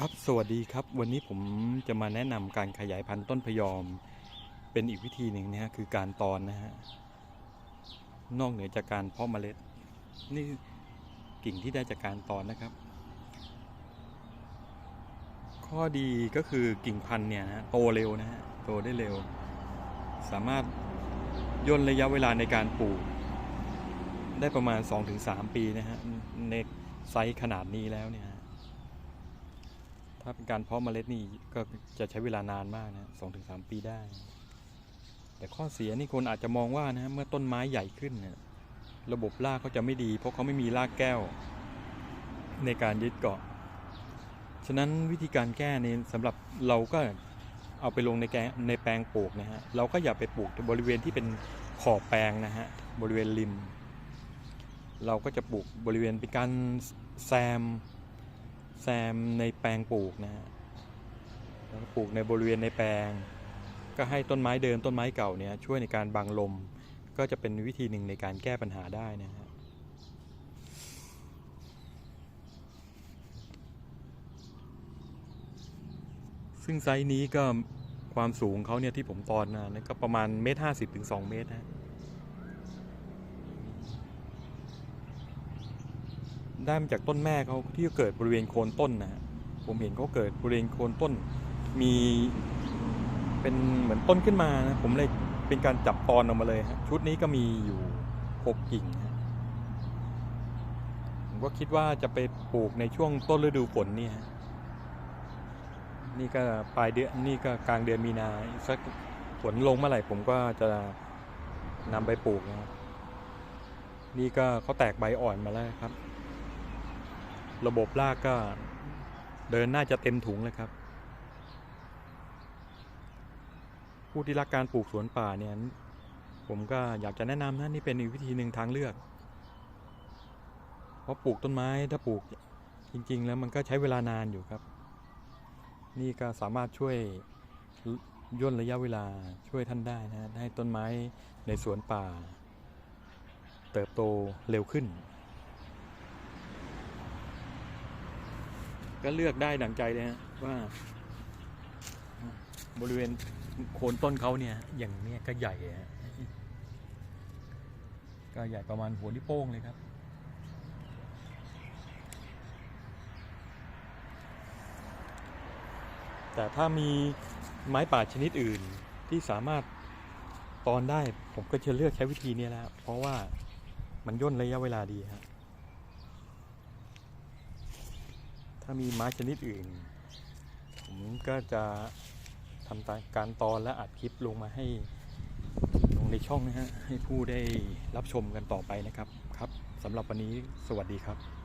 ครับสวัสดีครับ วันนี้ผมจะมาแนะนำการขยายพันธุ์ต้นพยอม เป็นอีกวิธีหนึ่งนะฮะคือการตอนนะฮะนอกเหนือจากการเพาะเมล็ด นี่กิ่งที่ได้จากการตอนนะครับ ข้อดีก็คือกิ่งพันธุ์เนี่ยนะโตเร็วนะฮะโตได้เร็ว สามารถย่นระยะเวลาในการปลูก ได้ประมาณ 2-3 ปีนะฮะในไซส์ขนาดนี้แล้วเนี่ย ถ้าเป็นการเพาะเมล็ดนี่ก็จะใช้เวลานานมากนะสองถึงสามปีได้ แต่ข้อเสียนี่คนอาจจะมองว่านะเมื่อต้นไม้ใหญ่ขึ้นเนี่ยระบบรากเขาจะไม่ดี เพราะเขาไม่มีรากแก้ว ในการยึดเกาะ ฉะนั้นวิธีการแก้นี่สำหรับเราก็เอาไปลงในแกในแปลงปลูกนะฮะ เราก็อย่าไปปลูกบริเวณที่เป็นขอบแปลงนะฮะ บริเวณริม เราก็จะปลูกบริเวณเป็นการแซม แซมในแปลงปลูกนะฮะปลูกในบริเวณในแปลง ก็ให้ต้นไม้เดิมต้นไม้เก่าเนี่ยช่วยในการบังลม ก็จะเป็นวิธีหนึ่งในการแก้ปัญหาได้นะฮะซึ่งไซส์นี้ก็ความสูงเขาเนี่ยที่ผมตอนนะนะก็ประมาณเมตรห้าสิบถึงสองเมตรนะ ได้มาจากต้นแม่เขาที่เกิดบริเวณโคนต้นนะฮะผมเห็นเขาเกิดบริเวณโคนต้น มีเป็นเหมือนต้นขึ้นมานะผมเลยเป็นการจับตอนออกมาเลยฮะชุดนี้ก็มีอยู่หกกิ่งฮะผมก็คิดว่าจะไปปลูกในช่วงต้นฤดูฝนนี่ฮะนี่ก็ปลายเดือนนี่ก็กลางเดือนมีนาสักฝนลงเมื่อไหร่ผมก็จะนำไปปลูกนะนี่ก็เขาแตกใบอ่อนมาแล้วครับ ระบบรากก็เดินน่าจะเต็มถุงเลยครับ ผู้ที่รักการปลูกสวนป่าเนี่ยผมก็อยากจะแนะนำนะนี่เป็นอีกวิธีหนึ่งทางเลือก เพราะปลูกต้นไม้ถ้าปลูกจริง ๆ แล้วมันก็ใช้เวลานานอยู่ครับ นี่ก็สามารถช่วยย่นระยะเวลาช่วยท่านได้นะให้ต้นไม้ในสวนป่า เติบโตเร็วขึ้น ก็เลือกได้ดังใจเลยฮะว่าบริเวณโคนต้นเขาเนี่ย อย่างเนี้ยก็ใหญ่ฮะก็ใหญ่ประมาณหัวนิ้วโป้งเลยครับ แต่ถ้ามีไม้ป่าชนิดอื่นที่สามารถตอนได้ผมก็จะเลือกใช้วิธีนี้แล้ว เพราะว่ามันย่นระยะเวลาดีครับ ถ้ามีไม้ชนิดอื่น ผมก็จะทำการตอนและอัดคลิปลงมาให้ลงในช่องนะฮะให้ผู้ได้รับชมกันต่อไปนะครับครับสำหรับวันนี้สวัสดีครับ